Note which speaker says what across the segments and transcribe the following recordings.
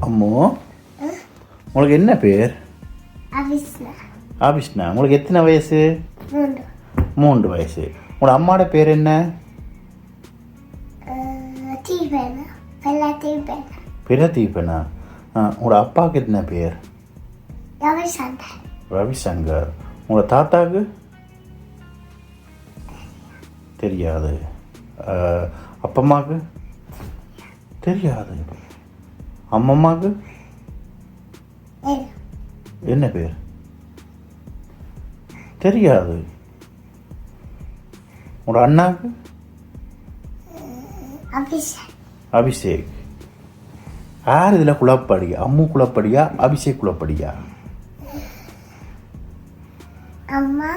Speaker 1: அம்மோ. உங்களுக்கு என்ன பேர்? ஆபிஷ்னா உங்களுக்கு எத்தனை வயசு?
Speaker 2: மூன்று.
Speaker 1: வயசு. உங்களோட அம்மாவோட பேர் என்ன? பிரதீபனா உங்களோட அப்பாவுக்கு என்ன பேர்? ரவிசங்கர். உங்களோட தாத்தாவுக்கு? தெரியாது. அப்பம்மாவுக்கு? தெரியாது. அம்மம்மாவுக்கு என்ன பேர்? தெரியாது. உங்களோட அண்ணாவுக்கு
Speaker 2: அபிஷேக்.
Speaker 1: யார் இதில் குழப்படி அம்மு குழப்படியா அபிஷேக் குழப்படியா
Speaker 2: அம்மா.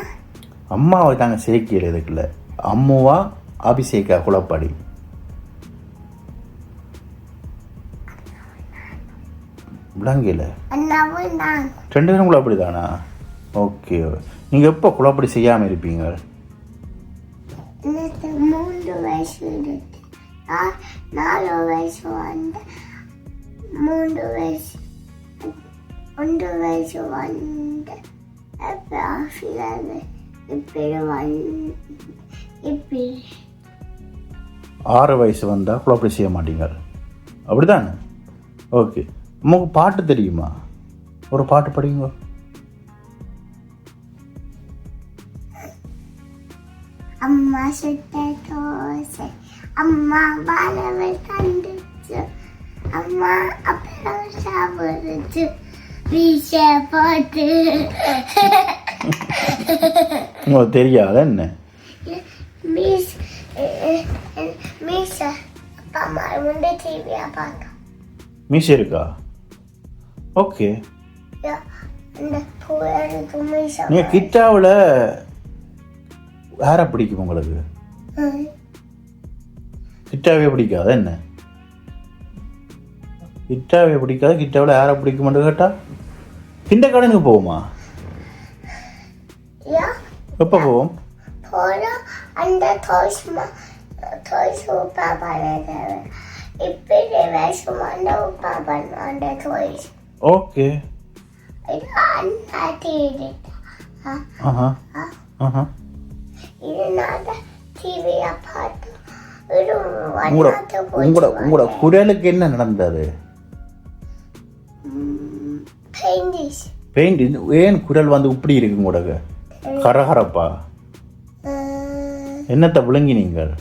Speaker 1: அம்மாவை தாங்க சேர்க்கையில் இதுக்குள்ள அம்முவா அபிஷேக்கா குழப்படி
Speaker 2: நான்
Speaker 1: ரெண்டு பேரும் குழப்படி தானா ஓகே. நீங்கள் எப்போ குழப்படி செய்யாமல் இருப்பீங்க?
Speaker 2: மூன்று வயசு நாலு வயசு வந்து மூன்று வயசு ஒன்று வயசு வந்து அப்புறம் இப்படி வந்து இப்படி.
Speaker 1: ஆறு வயசு வந்தால் குழப்படி செய்ய மாட்டீங்க. அப்படிதானே? ஓகே. உங்களுக்கு பாட்டு தெரியுமா? ஒரு பாட்டு படிங்க.
Speaker 2: அம்மா சுட்ட தோசை அம்மா வாழவை கண்டுச்சு அம்மா அப்புறம் சாப்பிடுச்சு வீச போட்டு.
Speaker 1: உங்களுக்கு தெரியாத என்ன?
Speaker 2: மீஸ் மீஸ் அப்பா அம்மா வந்து டிவியா பார்க்க.
Speaker 1: மீசை இருக்கா? ஓகே. நீங்கள் கிட்டாவில் யாரை பிடிக்கும் உங்களுக்கு? கிட்டாவே பிடிக்காத என்ன? கிட்டாவே பிடிக்காத? கிட்டாவில் யாரை பிடிக்குமென்று கேட்டா கிண்ட கடனுக்கு போவோமா? எப்போ போவோம்?
Speaker 2: அந்த இப்படி வேஷம் அந்த உப்பா பண்ண அந்த தோஸ்
Speaker 1: ஓகே உங்களோட உங்களோட குரலுக்கு என்ன நடந்தது? பெயிண்ட் ஏன் குரல் வந்து இப்படி இருக்கு உங்களோட கரகரப்பா. என்னத்தை விளங்கி நீங்கள்